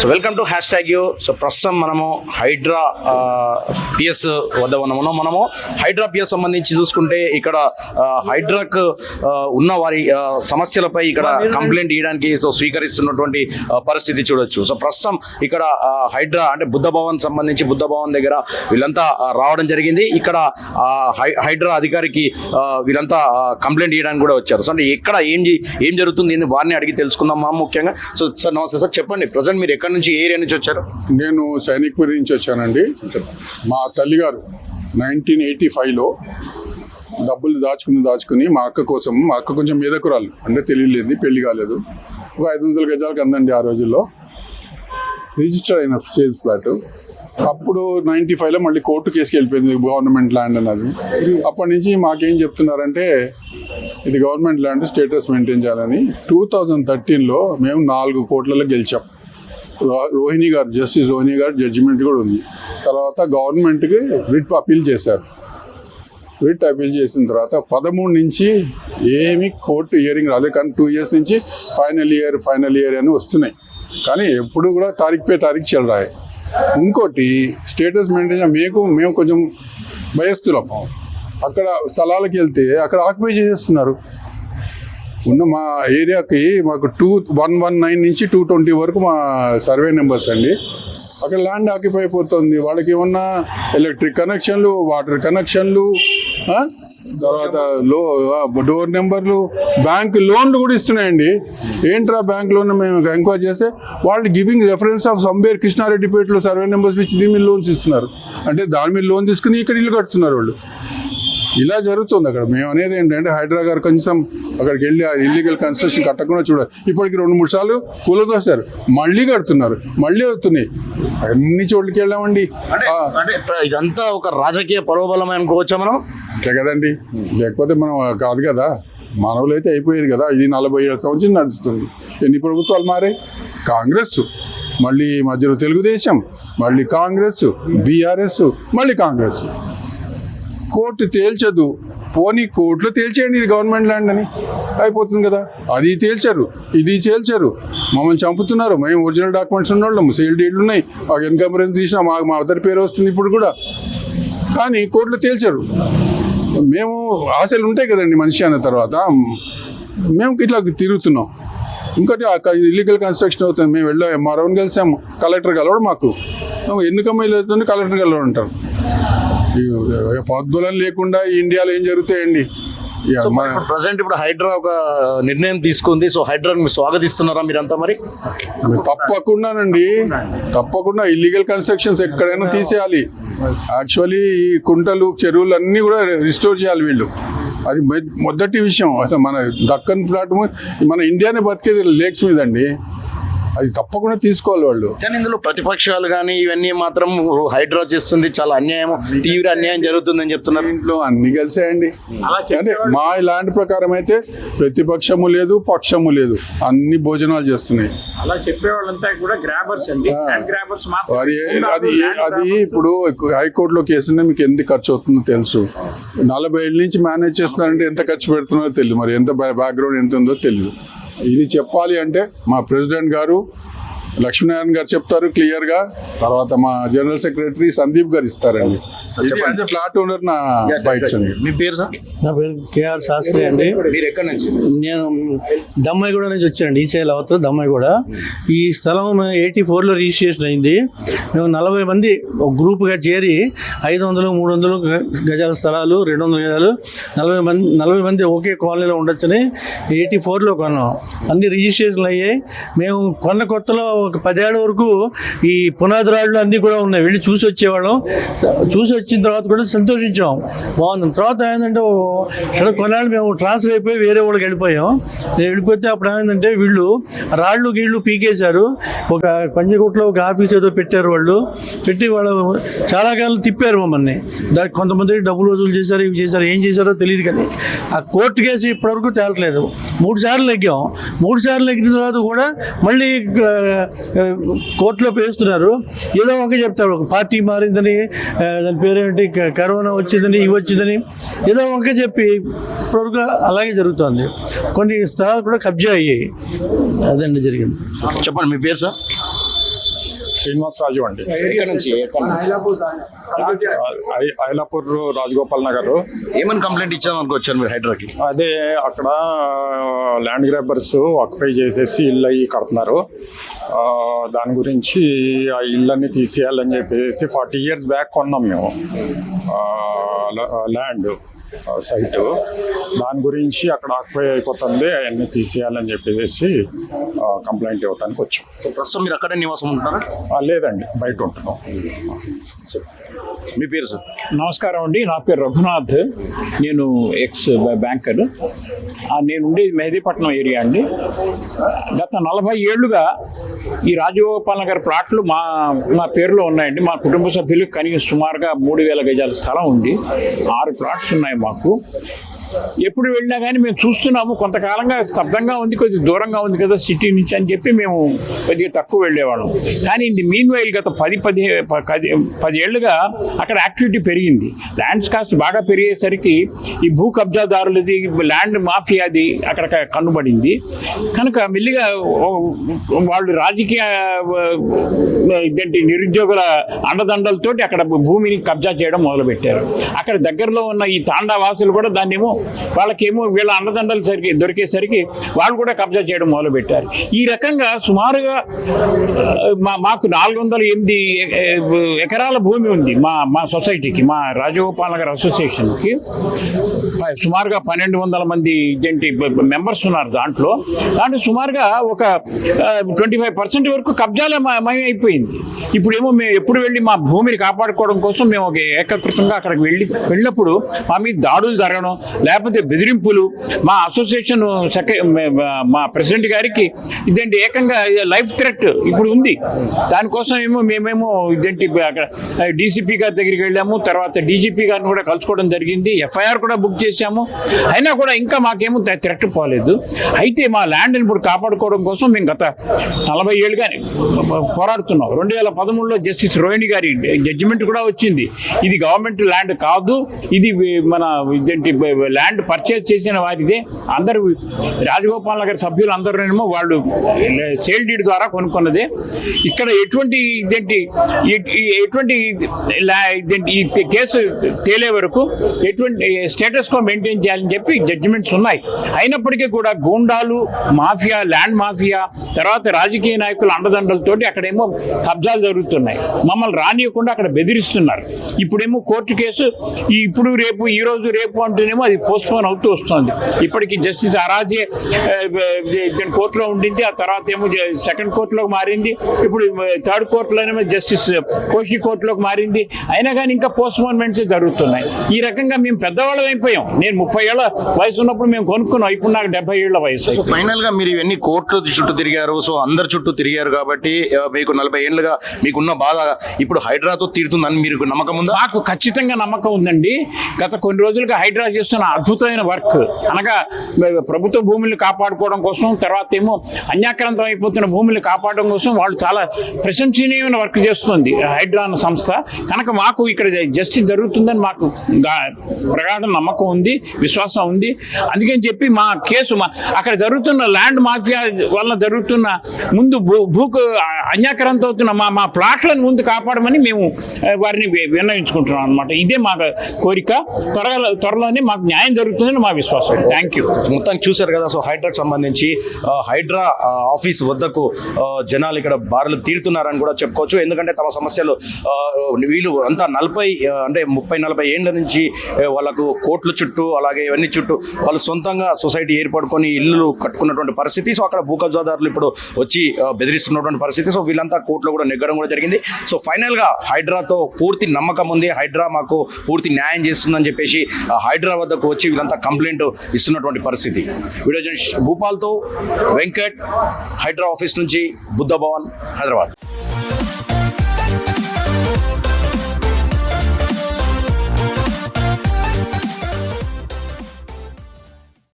So welcome to hashtag U so ప్రస్తుతం మనము Hydraa PS వద్ద ఉన్నాము. మనము హైడ్రా పిఎస్ సంబంధించి చూసుకుంటే ఇక్కడ హైడ్రాకు ఉన్న వారి సమస్యలపై ఇక్కడ కంప్లైంట్ ఇవ్వడానికి సో స్వీకరిస్తున్నటువంటి పరిస్థితి చూడొచ్చు. సో ప్రస్తుతం ఇక్కడ హైడ్రా అంటే బుద్ధ భవన్ సంబంధించి బుద్ధ భవన్ దగ్గర వీళ్ళంతా రావడం జరిగింది. ఇక్కడ హైడ్రా అధికారికి వీళ్ళంతా కంప్లైంట్ ఇవ్వడానికి కూడా వచ్చారు. సో అంటే ఎక్కడ ఏం ఏం జరుగుతుంది వారిని అడిగి తెలుసుకుందాం మనం ముఖ్యంగా. సో సార్ నమస్తే సార్ చెప్పండి. ప్రజెంట్ మీరు ఎక్కడి నుంచి ఏరియా నుంచి వచ్చారు? నేను సైనిక్పురి నుంచి వచ్చానండి. మా తల్లిగారు నైన్టీన్ ఎయిటీ ఫైవ్లో డబ్బులు దాచుకుని దాచుకుని మా అక్క కోసం మా అక్క కొంచెం మేదకురాలు అంటే తెలియలేదు పెళ్ళి కాలేదు. ఒక ఐదు వందల గజాలకు అందండి ఆ రోజుల్లో. రిజిస్టర్ అయిన సేల్స్ ఫ్లాట్ అప్పుడు నైంటీ ఫైవ్లో మళ్ళీ కోర్టు కేసుకి వెళ్ళిపోయింది గవర్నమెంట్ ల్యాండ్ అన్నది. అప్పటి నుంచి మాకేం చెప్తున్నారంటే ఇది గవర్నమెంట్ ల్యాండ్ స్టేటస్ మెయింటైన్ చేయాలని. టూ థౌజండ్ థర్టీన్లో మేము నాలుగు కోట్లలో గెలిచాం. రోహిణి గారు జస్టిస్ రోహిణి గారు జడ్జిమెంట్ కూడా ఉంది. తర్వాత గవర్నమెంట్కి రిట్ అపీల్ చేశారు. రిట్ అపీల్ చేసిన తర్వాత పదమూడు నుంచి ఏమి కోర్టు హియరింగ్ రాలేదు. కానీ టూ ఇయర్స్ నుంచి ఫైనల్ ఇయర్ ఫైనల్ ఇయర్ అని వస్తున్నాయి. కానీ ఎప్పుడు కూడా తారీఖు పే తారీఖు చెల్లరాయి ఇంకోటి స్టేటస్ మెయింటైన్ మీకు మేము కొంచెం భయస్తున్నాం అక్కడ స్థలాలకు వెళ్తే అక్కడ ఆక్యుపై చేసేస్తున్నారు. ఉన్న మా ఏరియాకి మాకు టూ వన్ వన్ నైన్ నుంచి టూ ట్వంటీ వరకు మా సర్వే నెంబర్స్ అండి. అక్కడ ల్యాండ్ ఆక్యుపై అయిపోతుంది. వాళ్ళకి ఏమన్నా ఎలక్ట్రిక్ కనెక్షన్లు వాటర్ కనెక్షన్లు తర్వాత లో డోర్ నెంబర్లు బ్యాంక్ లోన్లు కూడా ఇస్తున్నాయండి. ఏంట్రా బ్యాంక్ లోన్ మేము ఎంక్వైరీ చేస్తే వాళ్ళు గివింగ్ రెఫరెన్స్ ఆఫ్ సంబేర్ కృష్ణారెడ్డిపేటలో సర్వే నెంబర్స్ ఇచ్చి దీని మీద లోన్స్ ఇస్తున్నారు. అంటే దాని మీద లోన్ తీసుకుని ఇక్కడ ఇల్లు కడుతున్నారు వాళ్ళు. ఇలా జరుగుతుంది అక్కడ. మేము అనేది ఏంటంటే హైదరాబాద్ గారు కొంచెం అక్కడికి వెళ్ళి ఆ ఇల్లీగల్ కన్స్ట్రక్షన్ కట్టకుండా చూడాలి ఇప్పటికి రెండు మూడు సార్లు కూలదోస్తారు మళ్ళీ కడుతున్నారు. మళ్ళీ అవుతున్నాయి. అన్ని చోట్లకి వెళ్ళామండి. ఇదంతా ఒక రాజకీయ పరోబలమే అనుకోవచ్చా మనం? అంతే కదండి. లేకపోతే మనం కాదు కదా. మానవులు అయితే అయిపోయేది కదా. ఇది నలభై ఏడు సంవత్సరం నడుస్తుంది. ఎన్ని ప్రభుత్వాలు మారాయి కాంగ్రెస్. మళ్ళీ మధ్యలో తెలుగుదేశం. మళ్ళీ కాంగ్రెస్. బీఆర్ఎస్. మళ్ళీ కాంగ్రెస్. కోర్టు తేల్చదు. పోనీ కోర్టులో తేల్చేయండి ఇది గవర్నమెంట్ ల్యాండ్ అని. అయిపోతుంది కదా. అది తేల్చారు ఇది తేల్చారు. మమ్మల్ని చంపుతున్నారు. మేము ఒరిజినల్ డాక్యుమెంట్స్ ఉన్నోళ్ళం. సేల్ డీడ్లు ఉన్నాయి. మాకు ఇన్కంపరెన్స్ తీసినా మాకు మా అదర్ పేరు వస్తుంది ఇప్పుడు కూడా. కానీ కోర్టులో తేల్చారు. మేము ఆశలు ఉంటాయి కదండి మనిషి అన్న తర్వాత. మేము ఇట్లా తిరుగుతున్నాం. ఇంకోటి ఇల్లీగల్ కన్స్ట్రక్షన్ అవుతుంది. మేము వెళ్ళాం ఎంఆర్ఓని కలిసాము కలెక్టర్ కలవడం మాకు. ఎన్నికమ్మ వెళ్ళి కలెక్టర్ కలవడం అంటారు. పద్దులం లేకుండా ఈ ఇండియాలో ఏం జరుగుతాయండి? ప్రజెంట్ ఇప్పుడు హైడ్రా ఒక నిర్ణయం తీసుకుంది. సో హైడ్రా మీరు స్వాగతిస్తున్నారా మీరంతా మరి? తప్పకుండానండి. తప్పకుండా ఇల్లీగల్ కన్స్ట్రక్షన్స్ ఎక్కడైనా తీసేయాలి. యాక్చువల్లీ ఈ కుంటలు చెరువులు అన్నీ కూడా రిస్టోర్ చేయాలి వీళ్ళు. అది మొదటి విషయం. అసలు మన దక్కన్ ప్లాట్ఫామ్ మన ఇండియానే బతికేది లేక్స్ మీద అండి అది తప్పకుండా తీసుకోవాలి వాళ్ళు. కానీ ఇందులో ప్రతిపక్షాలు కానీ ఇవన్నీ మాత్రం హైడ్రా చేస్తుంది చాలా అన్యాయం. తీవ్ర అన్యాయం జరుగుతుందని చెప్తున్నారు. ఇంట్లో అన్ని కలిసాయండి. అంటే మా ల్యాండ్ ప్రకారం అయితే ప్రతిపక్షము లేదు పక్షము లేదు. అన్ని భోజనాలు చేస్తున్నాయి. అలా చెప్పే వాళ్ళంతా కూడా గ్రాబర్స్ అండి. ఆ. ల్యాండ్ గ్రాబర్స్ అది అది అది ఇప్పుడు హైకోర్టులో కేసునే మీకు ఎంత ఖర్చు అవుతుందో తెలుసు. నలభై ఏళ్ళ నుంచి మేనేజ్ చేస్తున్నారంటే ఎంత ఖర్చు పెడుతున్నారో తెలియదు మరి ఎంత బ్యాక్గ్రౌండ్ ఎంత ఉందో తెలియదు ఇది చెప్పాలి అంటే మా ప్రెసిడెంట్ గారు లక్ష్మీనారాయణ గారు చెప్తారు క్లియర్గా. తర్వాత మా జనరల్ సెక్రటరీ సందీప్ గారు ఇస్తారండి. ఫ్లాట్ ఓనర్ నా బైట్స్ అండి. మీ పేరు సార్? నా పేరు కేఆర్ శాస్త్రి అండి. మీరు ఎక్కడి నుంచి? నేను దమ్మాయిగూడ నుంచి వచ్చానండి. ఈసీఐ అవతల దమ్మాయిగూడ ఈ స్థలం ఎయిటీ ఫోర్లో రిజిస్ట్రేషన్ అయింది. మేము నలభై మంది ఒక గ్రూప్గా చేరి ఐదు వందలు మూడు వందలు గ- గజాల స్థలాలు రెండు వందల గజాలు నలభై మంది నలభై మంది ఒకే కాలనీలో ఉండొచ్చని ఎయిటీ ఫోర్లో కొన్నాం. అన్ని రిజిస్ట్రేషన్లు అయ్యాయి. మేము కొన్న కొత్తలో ఒక పదేళ్ళ వరకు ఈ పునాది రాళ్ళు అన్నీ కూడా ఉన్నాయి. వెళ్ళి చూసి వచ్చేవాళ్ళం. చూసి వచ్చిన తర్వాత కూడా సంతోషించాం. బాగుంది. తర్వాత ఏంటంటే ఓ కొన్నాళ్ళు మేము ట్రాన్స్ఫర్ అయిపోయి వేరే వాళ్ళకి వెళ్ళిపోయాం. నేను వెళ్ళిపోతే అప్పుడు ఏమైందంటే వీళ్ళు రాళ్ళు గీళ్ళు పీకేశారు. ఒక పంజగుట్లో ఒక ఆఫీస్ ఏదో పెట్టారు వాళ్ళు. పెట్టి వాళ్ళు చాలా కాలం తిప్పారు మమ్మల్ని. దానికి కొంతమంది డబ్బులు వసూలు చేశారు ఇవి చేశారు ఏం చేశారో తెలియదు కానీ ఆ కోర్టు కేసు ఇప్పటివరకు తేలట్లేదు. మూడు సార్లు ఎగ్గాం మూడు సార్లు ఎక్కిన తర్వాత కూడా మళ్ళీ కోర్టులో పేస్తున్నారు. ఏదో ఒక చెప్తారు. ఒక పార్టీ మారిందని దాని పేరేంటి? కరోనా వచ్చిందని ఇవి వచ్చిందని ఏదో ఒక చెప్పి ఇప్పటివరకు అలాగే జరుగుతుంది. కొన్ని స్థలాలు కూడా కబ్జా అయ్యాయి. అదండి జరిగింది. చెప్పండి మీ పేరు సార్? శ్రీనివాసరాజు అండి. ఎక్కడ నుంచి? ఐలాపూర్ రాజగోపాల్ నగర్. ఏమని కంప్లైంట్ ఇచ్చామనుకో వచ్చారు మీరు హైడ్రాకి? అదే అక్కడ ల్యాండ్ గ్రాబర్స్ ఆక్యుపై చేసేసి ఇల్లు అయ్యి కడుతున్నారు. దాని గురించి ఆ ఇళ్ళని తీసేయాలని చెప్పేసి ఫార్టీ ఇయర్స్ బ్యాక్ కొన్నాం మేము. ల్యాండ్. సైట్ దాని గురించి అక్కడ ఆక్యుపై అయిపోతుంది. అవన్నీ తీసేయాలని చెప్పేసి కంప్లైంట్ ఇవ్వడానికి వచ్చాం. ప్రస్తుతం మీరు అక్కడే నివాసం ఉంటున్నారా? లేదండి బయట ఉంటున్నాం. మీ పేరు సార్? నమస్కారం అండి నా పేరు రఘునాథ్. నేను ఎక్స్ బ్యాంకర్. నేను ఉండేది మెహదీపట్నం ఏరియా అండి. గత నలభై ఏళ్ళుగా ఈ రాజగోపాల్ నగర్ ప్లాట్లు మా నా పేరులో ఉన్నాయండి. మా కుటుంబ సభ్యులు కనీసం సుమారుగా మూడు వేల గజాల స్థలం ఉంది ఆరు ప్లాట్స్ ఉన్నాయి మాకు. ఎప్పుడు వెళ్ళినా కానీ మేము చూస్తున్నాము. కొంతకాలంగా స్తబ్దంగా ఉంది కొద్దిగా దూరంగా ఉంది కదా సిటీ నుంచి అని చెప్పి మేము కొద్దిగా తక్కువ వెళ్ళేవాళ్ళం. కానీ ఇది మీన్ వైల్ గత పది పది పది పది ఏళ్ళుగా అక్కడ యాక్టివిటీ పెరిగింది. ల్యాండ్స్ కాస్ట్ బాగా పెరిగేసరికి ఈ భూ కబ్జాదారులది ల్యాండ్ మాఫియాది అక్కడ కనుబడింది కనుక మెల్లిగా వాళ్ళు రాజకీయ ఇదేంటి నిరుద్యోగుల అండదండలతోటి అక్కడ భూమిని కబ్జా చేయడం మొదలుపెట్టారు. అక్కడ దగ్గరలో ఉన్న ఈ తాండా వాసులు కూడా దాన్నేమో వాళ్ళకేమో వీళ్ళ అన్నదండలు సరికి దొరికేసరికి వాళ్ళు కూడా కబ్జా చేయడం మొదలుపెట్టారు. ఈ రకంగా సుమారుగా మా మాకు నాలుగు వందల ఎనిమిది ఎకరాల భూమి ఉంది మా మా సొసైటీకి మా రాజగోపాల్ నగర్ అసోసియేషన్కి. సుమారుగా పన్నెండు వందల మంది ఏంటి మెంబర్స్ ఉన్నారు దాంట్లో. దాంట్లో సుమారుగా ఒక ట్వంటీ ఫైవ్ పర్సెంట్ వరకు కబ్జాలే మయమైపోయింది. మయం అయిపోయింది ఇప్పుడేమో మేము ఎప్పుడు వెళ్ళి మా భూమిని కాపాడుకోవడం కోసం మేము ఒక ఏకకృతంగా అక్కడికి వెళ్ళి వెళ్ళినప్పుడు మా మీద దాడులు జరగడం లేకపోతే బెదిరింపులు మా అసోసియేషన్ సెక్ర మా ప్రెసిడెంట్ గారికి ఇదేంటి ఏకంగా లైఫ్ థ్రెట్ ఇప్పుడు ఉంది. దానికోసం ఏమో మేమేమో ఇదేంటి అక్కడ డీసీపీ గారి దగ్గరికి వెళ్ళాము తర్వాత డీజీపీ గారిని కూడా కలుసుకోవడం జరిగింది ఎఫ్ఐఆర్ కూడా బుక్ చేశాము. అయినా కూడా ఇంకా మాకేమో థ్రెట్ పోలేదు. అయితే మా ల్యాండ్ని ఇప్పుడు కాపాడుకోవడం కోసం మేము గత నలభై ఏళ్ళుగానే పోరాడుతున్నాం. రెండు వేల పదమూడులో జస్టిస్ రోహిణి గారి జడ్జిమెంట్ కూడా వచ్చింది. ఇది గవర్నమెంట్ ల్యాండ్ కాదు ఇది మన ఇదేంటి ల్యాండ్ పర్చేజ్ చేసిన వారిదే. అందరూ రాజగోపాల్ నగర్ సభ్యులు అందరూనేమో వాళ్ళు సేల్ డీడ్ ద్వారా కొనుక్కున్నదే. ఇక్కడ ఎటువంటి ఇదేంటి ఎటువంటి ఇదేంటి ఈ కేసు తేలే వరకు ఎటువంటి స్టేటస్ కో మెయింటైన్ చేయాలని చెప్పి జడ్జిమెంట్స్ ఉన్నాయి. అయినప్పటికీ కూడా గూండాలు మాఫియా ల్యాండ్ మాఫియా తర్వాత రాజకీయ నాయకుల అండదండలతోటి అక్కడేమో కబ్జాలు జరుగుతున్నాయి. మమ్మల్ని రానియకుండా అక్కడ బెదిరిస్తున్నారు. ఇప్పుడేమో కోర్టు కేసు ఇప్పుడు రేపు ఈ రోజు రేపు అంటేనేమో అది పోస్ట్పోన్ అవుతూ వస్తుంది. ఇప్పటికి జస్టిస్ అరాజే ఆ, దీని కోర్టులో ఉండింది ఆ తర్వాత ఏమో సెకండ్ కోర్టులోకి మారింది ఇప్పుడు థర్డ్ కోర్టులోనేమో జస్టిస్ కోషి కోర్టులోకి మారింది అయినా కానీ ఇంకా పోస్ట్పోన్మెంట్స్ జరుగుతున్నాయి. ఈ రకంగా మేము పెద్దవాళ్ళం అయిపోయాం. నేను ముప్పై ఏళ్ళ వయసు ఉన్నప్పుడు మేము కొనుక్కున్నాం ఇప్పుడు నాకు డెబ్బై ఏళ్ళ వయసు సో ఫైనల్గా మీరు ఇవన్నీ కోర్టుల చుట్టూ తిరిగారు సో అందరి చుట్టూ తిరిగారు కాబట్టి మీకు నలభై ఏళ్ళుగా మీకున్న బాధ ఇప్పుడు హైడ్రాతో తీరుతుందని మీకు నమ్మకం ఉందా? నాకు ఖచ్చితంగా నమ్మకం ఉందండి. గత కొన్ని రోజులుగా హైడ్రా చేస్తున్న అద్భుతమైన వర్క్. అనగా ప్రభుత్వ భూముల్ని కాపాడుకోవడం కోసం తర్వాత ఏమో అన్యాక్రాంతం అయిపోతున్న భూముల్ని కాపాడడం కోసం వాళ్ళు చాలా ప్రశంసనీయమైన వర్క్ చేస్తుంది హైడ్రాన్ సంస్థ. కనుక మాకు ఇక్కడ జస్టిస్ జరుగుతుందని మాకు ప్రగాఢ నమ్మకం ఉంది విశ్వాసం ఉంది. అందుకని చెప్పి మా కేసు మా అక్కడ జరుగుతున్న ల్యాండ్ మాఫియా వల్ల జరుగుతున్న ముందు భూ భూకు అన్యాక్రాంతం అవుతున్న మా మా ప్లాట్లను ముందు కాపాడమని మేము వారిని విన్నవించుకుంటున్నాం అనమాట ఇదే మా కోరిక. త్వరగా త్వరలోనే మాకు న్యాయం జరుగుతుందని మా విశ్వాసం. థ్యాంక్ యూ మొత్తానికి చూశారు కదా సో హైడ్రాకి సంబంధించి హైడ్రా ఆఫీస్ వద్దకు జనాలు ఇక్కడ బారులు తీరుతున్నారని కూడా చెప్పుకోవచ్చు. ఎందుకంటే తమ సమస్యలు వీళ్ళు అంతా నలభై అంటే ముప్పై నలభై ఏళ్ళ నుంచి వాళ్ళకు కోట్ల చుట్టూ అలాగే ఇవన్నీ చుట్టూ వాళ్ళు సొంతంగా సొసైటీ ఏర్పడుకొని ఇల్లు కట్టుకున్నటువంటి పరిస్థితి. సో అక్కడ భూ కబ్జాదారులు ఇప్పుడు వచ్చి బెదిరిస్తున్నటువంటి పరిస్థితి. సో వీళ్ళంతా కోర్టులో కూడా నెగ్గడం కూడా జరిగింది. సో ఫైనల్గా హైడ్రాతో పూర్తి నమ్మకం ఉంది. హైడ్రా మాకు పూర్తి న్యాయం చేస్తుందని చెప్పేసి హైడ్రా వద్దకు వచ్చి వీళ్ళంతా కంప్లైంట్ ఇస్తున్నటువంటి పరిస్థితి. వీడియో భూపాల్తో వెంకట్ హైడ్రా ఆఫీస్ నుంచి బుద్ధ భవన్ హైదరాబాద్.